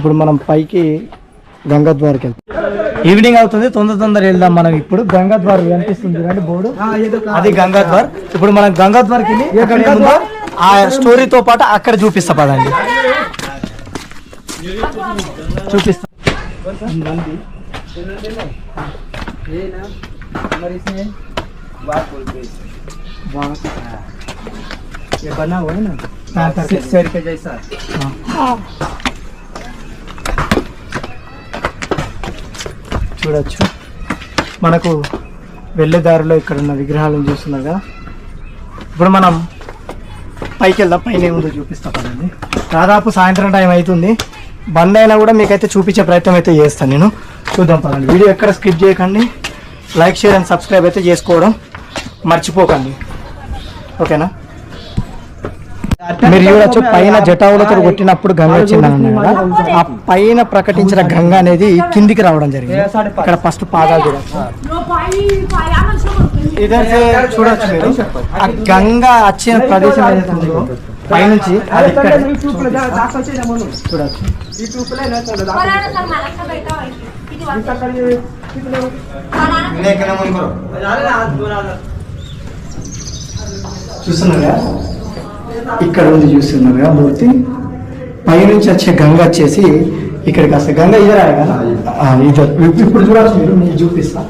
ఇప్పుడు మనం పైకి గంగాద్వార్కి వెళ్తాం ఈవినింగ్ అవుతుంది తొందర తొందర వెళ్దాం మనం ఇప్పుడు గంగాద్వార్ కనిపిస్తుంది చూడండి బోర్డు అది గంగాద్వార్ ఇప్పుడు మనం గంగాద్వార్కి వెళ్ళి అక్కడ ఏముందో ఆ స్టోరీతో పాటు అక్కడ చూపిస్తా పదండి చూపిస్తా నంది. वाह। ये बना हुआ है ना सिक्स शेर के जैसा చూడొచ్చు. మనకు వెళ్ళే దారిలో ఇక్కడ ఉన్న విగ్రహాలను చూస్తున్నారు కదా. ఇప్పుడు మనం పైకి వెళ్దాం పైన ఏముందో చూపిస్తాం దాదాపు సాయంత్రం టైం అవుతుంది బంద్ అయినా కూడా మీకైతే చూపించే ప్రయత్నం అయితే చేస్తాను నేను. చూద్దాం పదండి. వీడియో ఎక్కడ స్కిప్ చేయకండి. లైక్ షేర్ అండ్ సబ్స్క్రైబ్ అయితే చేసుకోవడం మర్చిపోకండి. ఓకేనా? మీరు చూడొచ్చు పైన జటావులతో కొట్టినప్పుడు గంగ వచ్చింది అన్నాను కదా ఆ పైన ప్రకటించిన గంగ అనేది కిందికి రావడం జరిగింది. ఇక్కడ ఫస్ట్. పాదాలు చూడొచ్చు చూడొచ్చు మీరు. ఆ గంగ వచ్చిన ప్రదేశం ఏదైతే ఉందో పైనుంచి అది ఇక్కడ చూడొచ్చు. చూస్తున్నారా? ఇక్కడ ఉంది చూస్తున్నారా మూర్తి. పైనుంచి వచ్చే గంగ వచ్చేసి ఇక్కడికి వస్తే గంగ ఇదరా కదా? ఇది ఇప్పుడు చూడొచ్చు మీరు నేను చూపిస్తా.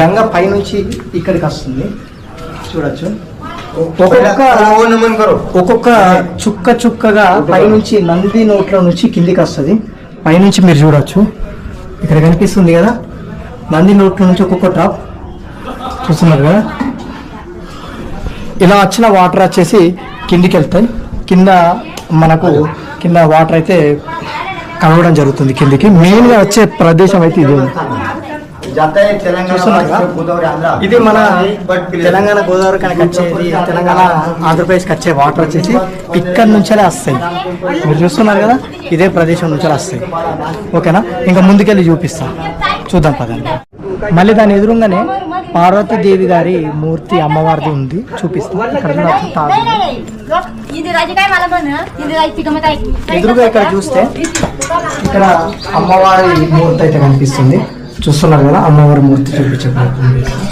గంగ పైనుంచి ఇక్కడికి వస్తుంది. చూడొచ్చు. ఒక్కొక్క ఒక్కొక్క చుక్క చుక్కగా పైనుంచి నంది నోట్లో నుంచి కిందికి వస్తుంది. పైనుంచి మీరు చూడొచ్చు. ఇక్కడ కనిపిస్తుంది కదా? నంది నోట్లో నుంచి ఒక్కొక్క డ్రాప్. చూస్తున్నారు కదా? ఇలా వచ్చిన వాటర్ వచ్చేసి కిందికి వెళ్తాయి కింద మనకు కింద వాటర్ అయితే కలవడం జరుగుతుంది కిందికి. మెయిన్గా వచ్చే ప్రదేశం అయితే ఇది. ఇది మన తెలంగాణ గోదావరి కనుక వచ్చేది తెలంగాణ ఆంధ్రప్రదేశ్కి వచ్చే వాటర్ వచ్చేసి ఇక్కడ నుంచే వస్తాయి. మీరు చూస్తున్నారు కదా? ఇదే ప్రదేశం నుంచే వస్తాయి. ఓకేనా? ఇంకా ముందుకెళ్ళి చూపిస్తాం. చూద్దాం పదండి. మళ్ళీ దాని ఎదురుగానే పార్వతీదేవి గారి మూర్తి అమ్మవారిది ఉంది. చూపిస్తా. ఇక్కడ ఎదురుగా ఇక్కడ చూస్తే ఇక్కడ అమ్మవారి మూర్తి అయితే కనిపిస్తుంది. చూస్తున్నారు కదా అమ్మవారి మూర్తి చూపించే ప్రయత్నం చేస్తాం.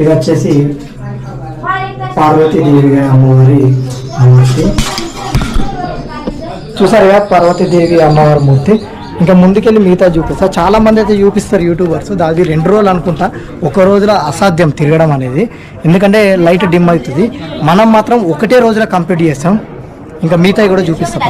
ఇది వచ్చేసి పార్వతీదేవి గారి అమ్మవారి మూర్తి. చూసారు కదా పార్వతీదేవి అమ్మవారి మూర్తి. ఇంకా ముందుకెళ్ళి మిగతా చూపిస్తా. చాలా మంది అయితే చూపిస్తారు యూట్యూబర్స్. అది రెండు రోజులు అనుకుంటా. ఒక రోజులో అసాధ్యం తిరగడం అనేది. ఎందుకంటే లైట్ డిమ్ అవుతుంది. మనం మాత్రం ఒకటే రోజులో కంప్లీట్ చేస్తాం. ఇంకా మిగతా కూడా చూపిస్తాం